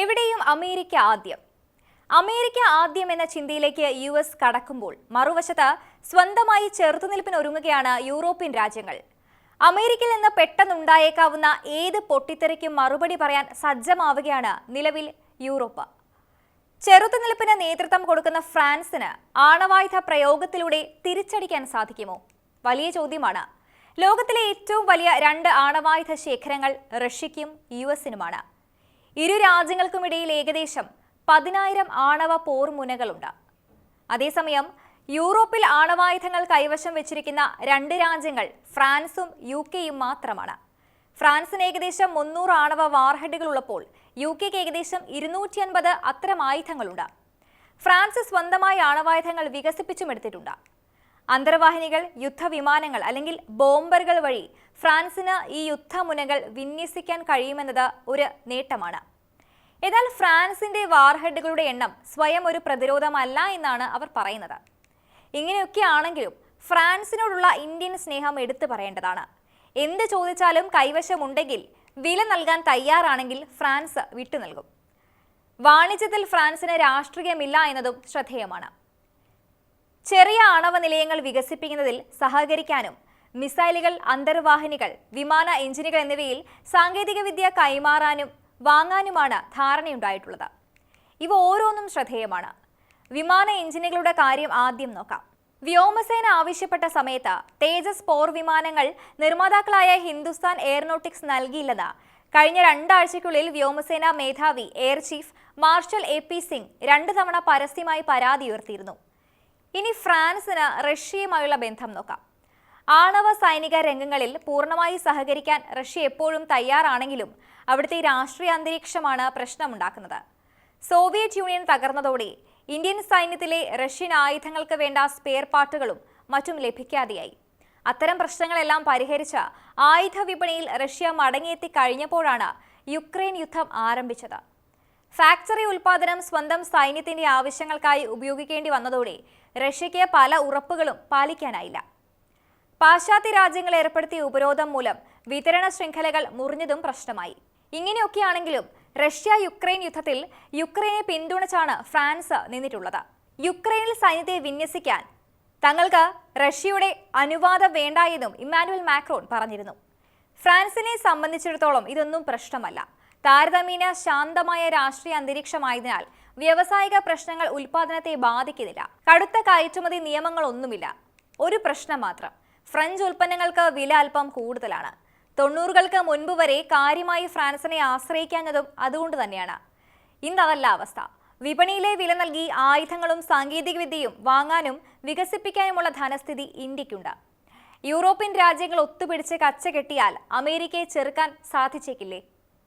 എവിടെയും അമേരിക്ക ആദ്യം. അമേരിക്ക ആദ്യം എന്ന ചിന്തയിലേക്ക് യു എസ് കടക്കുമ്പോൾ മറുവശത്ത് സ്വന്തമായി ചെറുത്തുനിൽപ്പിന് ഒരുങ്ങുകയാണ് യൂറോപ്യൻ രാജ്യങ്ങൾ. അമേരിക്കയിൽ നിന്ന് പെട്ടെന്നുണ്ടായേക്കാവുന്ന ഏത് പൊട്ടിത്തെറിക്കും മറുപടി പറയാൻ സജ്ജമാവുകയാണ് നിലവിൽ യൂറോപ്പ്. ചെറുത്തുനിൽപ്പിന് നേതൃത്വം കൊടുക്കുന്ന ഫ്രാൻസിന് ആണവായുധ പ്രയോഗത്തിലൂടെ തിരിച്ചടിക്കാൻ സാധിക്കുമോ? വലിയ ചോദ്യമാണ്. ലോകത്തിലെ ഏറ്റവും വലിയ രണ്ട് ആണവായുധ ശേഖരങ്ങൾ റഷ്യയ്ക്കും യു എസിനുമാണ്. ഇരു രാജ്യങ്ങൾക്കുമിടയിൽ ഏകദേശം പതിനായിരം ആണവ പോർമുനകളുണ്ട്. അതേസമയം യൂറോപ്പിൽ ആണവായുധങ്ങൾ കൈവശം വെച്ചിരിക്കുന്ന രണ്ട് രാജ്യങ്ങൾ ഫ്രാൻസും യു കെയും മാത്രമാണ്. ഫ്രാൻസിന് ഏകദേശം മുന്നൂറ് ആണവ വാർഹെഡുകൾ ഉള്ളപ്പോൾ യു കെക്ക് ഏകദേശം ഇരുന്നൂറ്റി അൻപത് അത്തരം ആയുധങ്ങളുണ്ട്. ഫ്രാൻസ് സ്വന്തമായി ആണവായുധങ്ങൾ വികസിപ്പിച്ചുമെടുത്തിട്ടുണ്ട് അന്തർവാഹിനികൾ യുദ്ധവിമാനങ്ങൾ അല്ലെങ്കിൽ ബോംബറുകൾ വഴി ഫ്രാൻസിന് ഈ യുദ്ധമുനകൾ വിന്യസിക്കാൻ കഴിയുമെന്നത് ഒരു നേട്ടമാണ്. എന്നാൽ ഫ്രാൻസിന്റെ വാർഹെഡുകളുടെ എണ്ണം സ്വയം ഒരു പ്രതിരോധമല്ല എന്നാണ് അവർ പറയുന്നത്. ഇങ്ങനെയൊക്കെ ആണെങ്കിലും ഫ്രാൻസിനോടുള്ള ഇന്ത്യൻ സ്നേഹം എടുത്തു പറയേണ്ടതാണ്. എന്ത് ചോദിച്ചാലും കൈവശമുണ്ടെങ്കിൽ വില നൽകാൻ തയ്യാറാണെങ്കിൽ ഫ്രാൻസ് വിട്ടു നൽകും വാണിജ്യത്തിൽ ഫ്രാൻസിന് രാഷ്ട്രീയമില്ല എന്നതും ശ്രദ്ധേയമാണ്. ചെറിയ ആണവ നിലയങ്ങൾ വികസിപ്പിക്കുന്നതിൽ സഹകരിക്കാനും മിസൈലുകൾ അന്തർവാഹിനികൾ വിമാന എഞ്ചിനുകൾ എന്നിവയിൽ സാങ്കേതികവിദ്യ കൈമാറാനും വാങ്ങാനുമാണ് ധാരണയുണ്ടായിട്ടുള്ളത്. ഇവ ഓരോന്നും ശ്രദ്ധേയമാണ്. വിമാന എഞ്ചിനുകളുടെ കാര്യം ആദ്യം നോക്കാം. വ്യോമസേന ആവശ്യപ്പെട്ട സമയത്ത് തേജസ് പോർ വിമാനങ്ങൾ നിർമ്മാതാക്കളായ ഹിന്ദുസ്ഥാൻ എയറോനോട്ടിക്സ് നൽകിയില്ലെന്ന് കഴിഞ്ഞ രണ്ടാഴ്ചയ്ക്കുള്ളിൽ വ്യോമസേന മേധാവി air chief marshal A P Singh രണ്ട് തവണ പരസ്യമായി പരാതി ഉയർത്തിയിരുന്നു ഇനി ഫ്രാൻസിന് റഷ്യയുമായുള്ള ബന്ധം നോക്കാം. ആണവ സൈനിക രംഗങ്ങളിൽ പൂർണമായി സഹകരിക്കാൻ റഷ്യ എപ്പോഴും തയ്യാറാണെങ്കിലും അവിടുത്തെ രാഷ്ട്രീയ അന്തരീക്ഷമാണ് പ്രശ്നമുണ്ടാക്കുന്നത്. സോവിയറ്റ് യൂണിയൻ തകർന്നതോടെ ഇന്ത്യൻ സൈന്യത്തിലെ റഷ്യൻ ആയുധങ്ങൾക്ക് വേണ്ട സ്പെയർ പാർട്ടുകളും മറ്റും ലഭിക്കാതെയായി. അത്തരം പ്രശ്നങ്ങളെല്ലാം പരിഹരിച്ച ആയുധ വിപണിയിൽ റഷ്യ മടങ്ങിയെത്തി കഴിഞ്ഞപ്പോഴാണ് യുക്രൈൻ യുദ്ധം ആരംഭിച്ചത്. ഫാക്ടറി ഉൽപാദനം സ്വന്തം സൈന്യത്തിന്റെ ആവശ്യങ്ങൾക്കായി ഉപയോഗിക്കേണ്ടി വന്നതോടെ റഷ്യയ്ക്ക് പല ഉറപ്പുകളും പാലിക്കാനായില്ല. പാശ്ചാത്യ രാജ്യങ്ങൾ ഏർപ്പെടുത്തിയ ഉപരോധം മൂലം വിതരണ ശൃംഖലകൾ മുറിഞ്ഞതും പ്രശ്നമായി. ഇങ്ങനെയൊക്കെയാണെങ്കിലും റഷ്യ യുക്രൈൻ യുദ്ധത്തിൽ യുക്രൈനെ പിന്തുണച്ചാണ് ഫ്രാൻസ് നിന്നിട്ടുള്ളത്. യുക്രൈനിൽ സൈന്യത്തെ വിന്യസിക്കാൻ തങ്ങൾക്ക് റഷ്യയുടെ അനുവാദം വേണ്ട എന്നും ഇമ്മാനുവൽ മാക്രോൺ പറഞ്ഞിരുന്നു. ഫ്രാൻസിനെ സംബന്ധിച്ചിടത്തോളം ഇതൊന്നും പ്രശ്നമല്ല. താരതമ്യേന ശാന്തമായ രാഷ്ട്രീയ അന്തരീക്ഷമായതിനാൽ വ്യവസായിക പ്രശ്നങ്ങൾ ഉൽപാദനത്തെ ബാധിക്കുന്നില്ല. കടുത്ത കയറ്റുമതി നിയമങ്ങളൊന്നുമില്ല. ഒരു പ്രശ്നം മാത്രം. ഫ്രഞ്ച് ഉൽപ്പന്നങ്ങൾക്ക് വില അല്പം കൂടുതലാണ്. തൊണ്ണൂറുകൾക്ക് മുൻപ് വരെ കാര്യമായി ഫ്രാൻസിനെ ആശ്രയിക്കാഞ്ഞതും അതുകൊണ്ട് തന്നെയാണ്. ഇന്നതല്ല അവസ്ഥ. വിപണിയിലെ വില നൽകി ആയുധങ്ങളും സാങ്കേതികവിദ്യയും വാങ്ങാനും വികസിപ്പിക്കാനുമുള്ള ധനസ്ഥിതി ഇന്ത്യക്കുണ്ട്. യൂറോപ്യൻ രാജ്യങ്ങൾ ഒത്തുപിടിച്ച് കച്ച കെട്ടിയാൽ അമേരിക്കയെ ചെറുക്കാൻ സാധിച്ചേക്കില്ലേ?